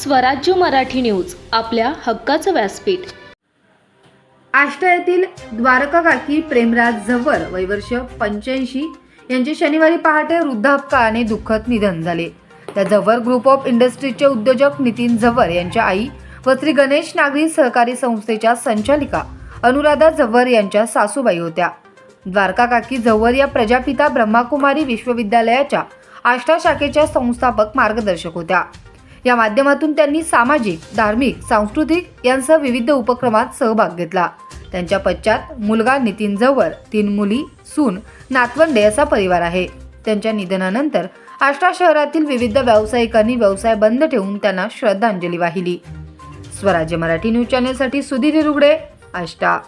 स्वराज्य मराठी न्यूज आपल्या हक्काचं व्यासपीठ. आष्टा येथील द्वारका काकी प्रेमराज झवर वैवर्ष पंच्याऐंशी यांचे शनिवारी पहाटे वृद्धापकाळाने दुःखद निधन झाले. त्या झव्वर ग्रुप ऑफ इंडस्ट्रीजचे उद्योजक नितीन झवर यांच्या आई व श्री गणेश नागरी सहकारी संस्थेच्या संचालिका अनुराधा झव्वर यांच्या सासूबाई होत्या. द्वारका काकी झव्वर या प्रजापिता ब्रह्माकुमारी विश्वविद्यालयाच्या आष्टा शाखेच्या संस्थापक मार्गदर्शक होत्या. या माध्यमातून त्यांनी सामाजिक धार्मिक सांस्कृतिक यांसह विविध उपक्रमात सहभाग घेतला. त्यांच्या पश्चात मुलगा नितीन जवळ तीन मुली सून नातवंडे असा परिवार आहे. त्यांच्या निधनानंतर आष्टा शहरातील विविध व्यावसायिकांनी व्यवसाय बंद ठेवून त्यांना श्रद्धांजली वाहिली. स्वराज्य मराठी न्यूज चॅनेलसाठी सुधीर रुगडे आष्टा.